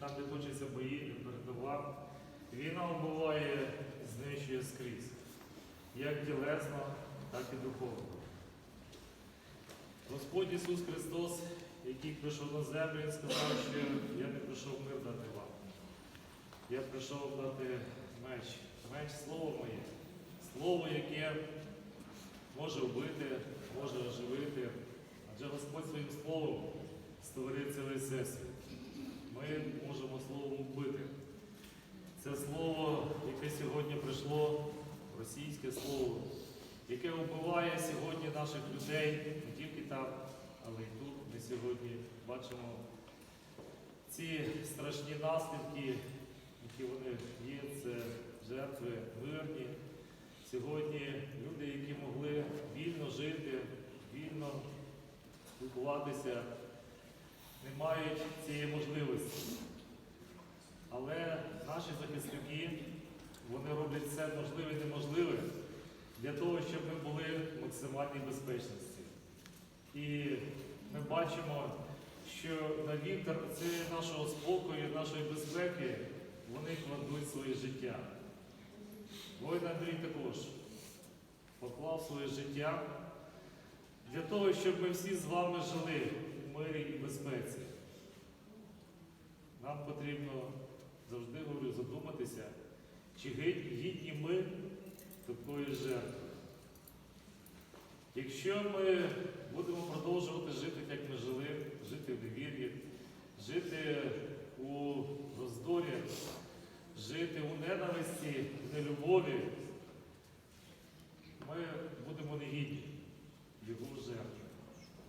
там, де точаться бої, передова. Війна вбиває, знищує скрізь, як тілесно, так і духовно. Господь Ісус Христос, який прийшов на землю, Він сказав, що я не прийшов мир дати вам. Я прийшов дати меч, меч слово моє, слово, яке може вбити, може оживити. Адже Господь своїм словом створив цілий всесвіт. Ми можемо словом вбити. Це слово, яке сьогодні прийшло, російське слово, яке вбиває сьогодні наших людей, не тільки там, але й тут. Ми сьогодні бачимо ці страшні наслідки, які вони є, це жертви мирні. Сьогодні люди, які могли вільно жити, вільно спілкуватися, не мають цієї можливості. Але наші захисники, вони роблять все можливе і неможливе для того, щоб ми були в максимальній безпечності. І ми бачимо, що на віктор це нашого спокою, нашої безпеки, вони кладуть своє життя. Воїн Андрій також поклав своє життя для того, щоб ми всі з вами жили чи гідні ми такої жертви. Якщо ми будемо продовжувати жити, як ми жили, жити в невір'ї, жити у роздорі, жити у ненависті, в нелюбові, ми будемо негідні його жертви,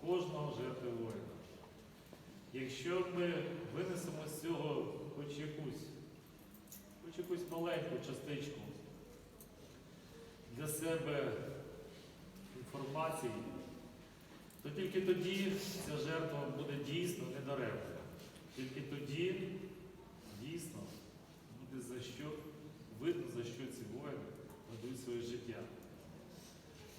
кожного жертви воїна. Якщо ми винесемо з цього хоч якусь, хоч якусь маленьку частичку для себе інформації, то тільки тоді ця жертва буде дійсно недаремною. Тільки тоді дійсно буде за що, видно, за що ці воїни дадуть своє життя.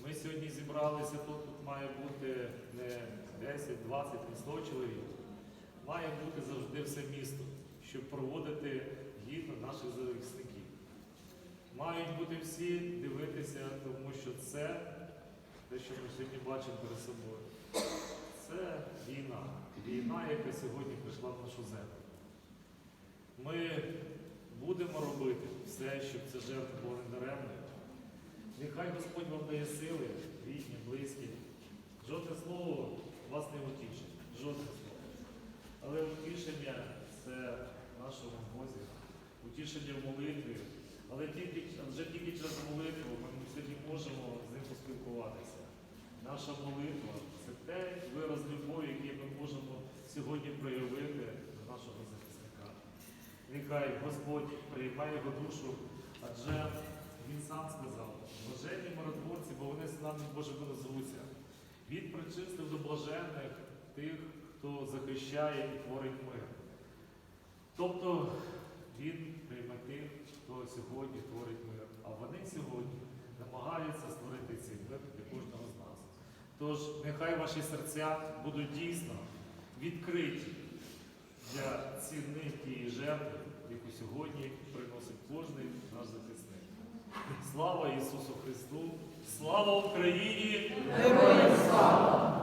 Ми сьогодні зібралися тут, тут має бути не 10, 20, не 100 чоловік. Має бути завжди все місто, щоб проводити гідно наших захисників. Мають бути всі дивитися, тому що це те, що ми сьогодні бачимо перед собою. Це війна. Війна, яка сьогодні прийшла в нашу землю. Ми будемо робити все, щоб ця жертва була недаремною. Нехай Господь вам дає сили, рідні, близькі. Жодне слово вас не утішить. Жодне слово. Але утішення це в нашому Бозі, утішення в молитві. Але тільки, вже тільки через молитву ми сьогодні можемо з ним поспілкуватися. Наша молитва це те вираз любові, який ми можемо сьогодні проявити до нашого захисника. Нехай Господь приймає його душу, адже він сам сказав, блаженні миротворці, бо вони з нами Боже назвуться. Він причислив до блаженних тих, хто захищає і творить мир. Тобто він прийме тих, хто сьогодні творить мир. А вони сьогодні намагаються створити цей мир для кожного з нас. Тож нехай ваші серця будуть дійсно відкриті для ціни тієї жертви, яку сьогодні приносить кожний наш захисник. Слава Ісусу Христу! Слава Україні! Героям слава!